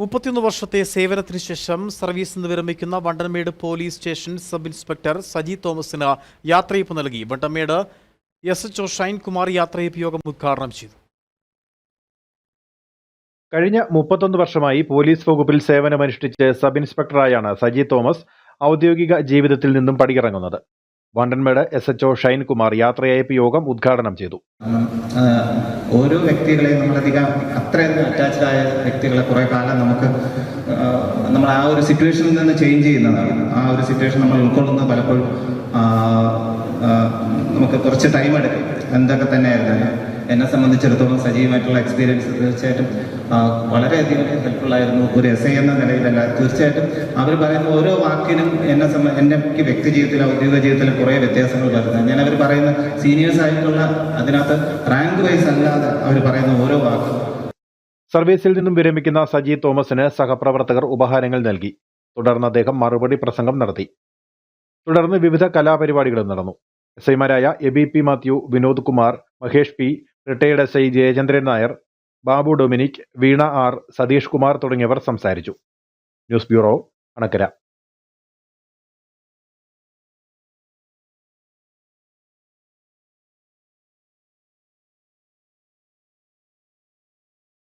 മുപ്പത്തിയൊന്ന് വർഷത്തെ സേവനത്തിന് ശേഷം സർവീസിൽ നിന്ന് വിരമിക്കുന്ന Vandanmedu police station sub inspector Saji തോമസിന് യാത്രയപ്പ് നൽകി. Vandanmedu S H O Shine Kumar യാത്രയപ്പ് യോഗം ഉദ്ഘാടനം ചെയ്തു. കഴിഞ്ഞ മുപ്പത്തൊന്ന് വർഷമായി പോലീസ് വകുപ്പിൽ സേവനമനുഷ്ഠിച്ച് സബ് ഇൻസ്പെക്ടറായാണ് സജി തോമസ് ഔദ്യോഗിക ജീവിതത്തിൽ നിന്നും പടിയിറങ്ങുന്നത്. Vandanmedu S H O Shine Kumar യാത്രയയപ്പ് യോഗം ഉദ്ഘാടനം ചെയ്തു. ഓരോ വ്യക്തികളെയും നമ്മളധികം അത്രയധികം അറ്റാച്ച്ഡ് ആയ വ്യക്തികളെ കുറെ കാലം നമുക്ക് നമ്മൾ ആ ഒരു സിറ്റുവേഷനിൽ നിന്ന് ചേഞ്ച് ചെയ്യുന്നതാണ്. ആ ഒരു സിറ്റുവേഷൻ നമ്മൾ ഉൾക്കൊള്ളുന്നത് പലപ്പോഴും നമുക്ക് കുറച്ച് ടൈം എടുക്കും. എന്തൊക്കെ തന്നെ ആയിരുന്നാലും എന്നെ സംബന്ധിച്ചിടത്തോളം സജീവമായിട്ടുള്ള എക്സ്പീരിയൻസ് തീർച്ചയായിട്ടും വളരെയധികം ഹെൽപ്ഫുള്ളായിരുന്നു ഒരു എസ് ഐ എന്ന നിലയിലല്ല. തീർച്ചയായിട്ടും അവർ പറയുന്ന ഓരോ വാക്കിനും എന്നെ സംബ എന്റെ വ്യക്തി ജീവിതത്തിൽ ഔദ്യോഗിക ജീവിതത്തിൽ കുറേ വ്യത്യാസങ്ങൾ വരുന്നത്. ഞാൻ അവർ പറയുന്ന സീനിയേഴ്സ് ആയിട്ടുള്ള അതിനകത്ത് റാങ്ക് വൈസ് അല്ലാതെ അവർ പറയുന്ന ഓരോ വാക്കും. സർവീസിൽ നിന്നും വിരമിക്കുന്ന സജി തോമസിന് സഹപ്രവർത്തകർ ഉപഹാരങ്ങൾ നൽകി. തുടർന്ന് അദ്ദേഹം മറുപടി പ്രസംഗം നടത്തി. തുടർന്ന് വിവിധ കലാപരിപാടികളും നടന്നു. എസ് ഐമാരായ Abi P Mathew Vinod Kumar Mahesh P retired S I Jayachandran Nair Babu Dominic Veena R Satheesh Kumar തുടങ്ങിയവർ സംസാരിച്ചു. News bureau Anakkara.